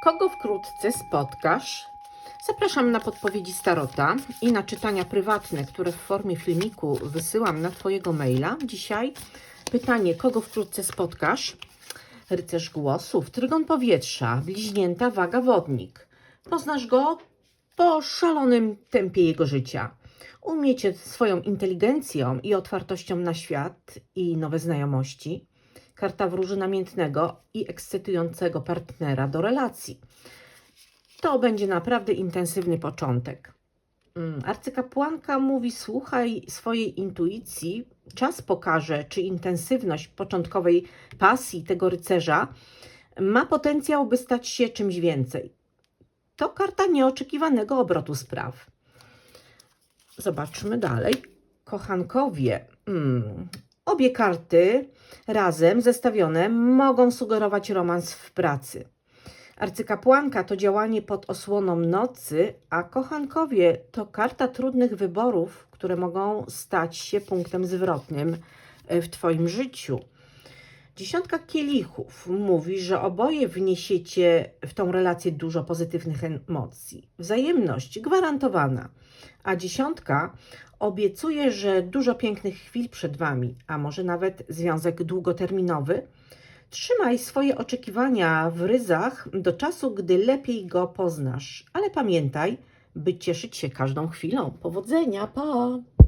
Kogo wkrótce spotkasz? Zapraszam na podpowiedzi Starota i na czytania prywatne, które w formie filmiku wysyłam na Twojego maila. Dzisiaj pytanie, kogo wkrótce spotkasz? Rycerz głosów, trygon powietrza, bliźnięta, waga, wodnik. Poznasz go po szalonym tempie jego życia. Umiecie swoją inteligencją i otwartością na świat i nowe znajomości. Karta wróży namiętnego i ekscytującego partnera do relacji. To będzie naprawdę intensywny początek. Mm, Arcykapłanka mówi: Słuchaj swojej intuicji. Czas pokaże, czy intensywność początkowej pasji tego rycerza ma potencjał, by stać się czymś więcej. To karta nieoczekiwanego obrotu spraw. Zobaczmy dalej. Kochankowie. Mm. Obie karty razem zestawione mogą sugerować romans w pracy. Arcykapłanka to działanie pod osłoną nocy, a kochankowie to karta trudnych wyborów, które mogą stać się punktem zwrotnym e, w Twoim życiu. Dziesiątka kielichów mówi, że oboje wniesiecie w tą relację dużo pozytywnych emocji. Wzajemność gwarantowana. A dziesiątka obiecuje, że dużo pięknych chwil przed Wami, a może nawet związek długoterminowy. Trzymaj swoje oczekiwania w ryzach do czasu, gdy lepiej go poznasz. Ale pamiętaj, by cieszyć się każdą chwilą. Powodzenia, pa!